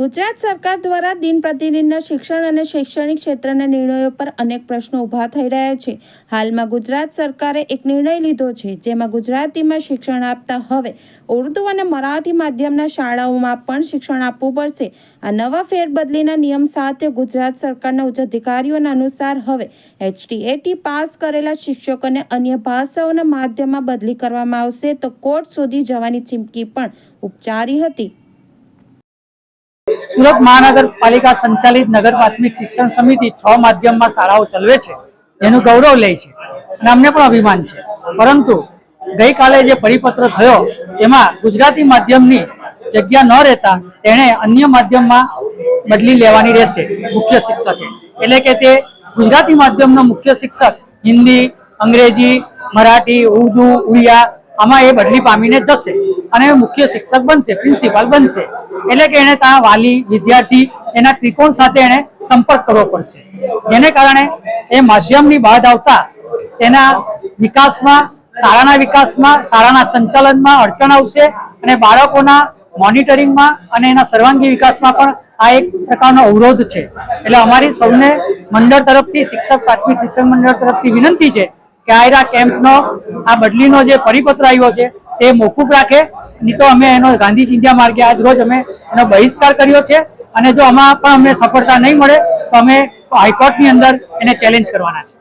ગુજરાત સરકાર દ્વારા દિન પ્રતિદિનના શિક્ષણ અને શૈક્ષણિક ક્ષેત્રના નિર્ણયો પર અનેક પ્રશ્નો ઊભા થઈ રહ્યા છે. હાલમાં ગુજરાત સરકારે એક નિર્ણય લીધો છે, જેમાં ગુજરાતીમાં શિક્ષણ આપતા હવે ઉર્દુ અને મરાઠી માધ્યમના શાળાઓમાં પણ શિક્ષણ આપવું પડશે. આ નવા ફેરબદલીના નિયમ સાથે ગુજરાત સરકારના ઉચ્ચ અધિકારીઓના અનુસાર હવે એચટીએટી પાસ કરેલા શિક્ષકોને અન્ય ભાષાઓના માધ્યમમાં બદલી કરવામાં આવશે તો કોર્ટ સુધી જવાની ચીમકી પણ ઉપચારી હતી. સુરત મહાનગરપાલિકા સંચાલિત નગર પ્રાથમિક શિક્ષણ સમિતિ છ માધ્યમમાં શાળાઓ ચલાવે છે. એનું ગૌરવ લે છે. અને અમને પણ અભિમાન છે. પરંતુ ગઈકાલે જે પરિપત્ર થયો, એમાં ગુજરાતી માધ્યમની જગ્યા ન રહેતા તેણે અન્ય માધ્યમમાં બદલી લેવાની રહેશે મુખ્ય શિક્ષકે. એટલે કે તે ગુજરાતી માધ્યમનો મુખ્ય શિક્ષક હિન્દી, અંગ્રેજી, મરાઠી, ઉર્દુ, ઉડિયા આમાં એ બદલી પામીને જશે. અને મુખ્ય શિક્ષક બનશે, પ્રિન્સિપાલ બનશે. એટલે કે એને ત્યાં વાલી વિદ્યાર્થી એના ત્રિકોણ સાથે એને સંપર્ક કરવો પડશે. જેને કારણે એ માધ્યમની બાદ આવતા તેના વિકાસમાં, શાળાના વિકાસમાં, શાળાના સંચાલનમાં અડચણ આવશે અને બાળકોના મોનિટરિંગમાં અને એના સર્વાંગી વિકાસમાં પણ આ એક પ્રકારનો અવરોધ છે. એટલે અમારી સૌને મંડળ તરફથી, શિક્ષક, પ્રાથમિક શિક્ષણ મંડળ તરફથી વિનંતી છે કે આયરા કેમ્પનો, આ બદલીનો જે પરિપત્ર આવ્યો છે, તે મોકૂફ રાખે નહીં તો અમે એનો ગાંધી ચિંધ્યા માર્ગે આજ રોજ અમે એનો બહિષ્કાર કર્યો છે. અને જો આમાં પણ અમને સફળતા નહીં મળે, તો અમે હાઈકોર્ટની અંદર એને ચેલેન્જ કરવાના છે.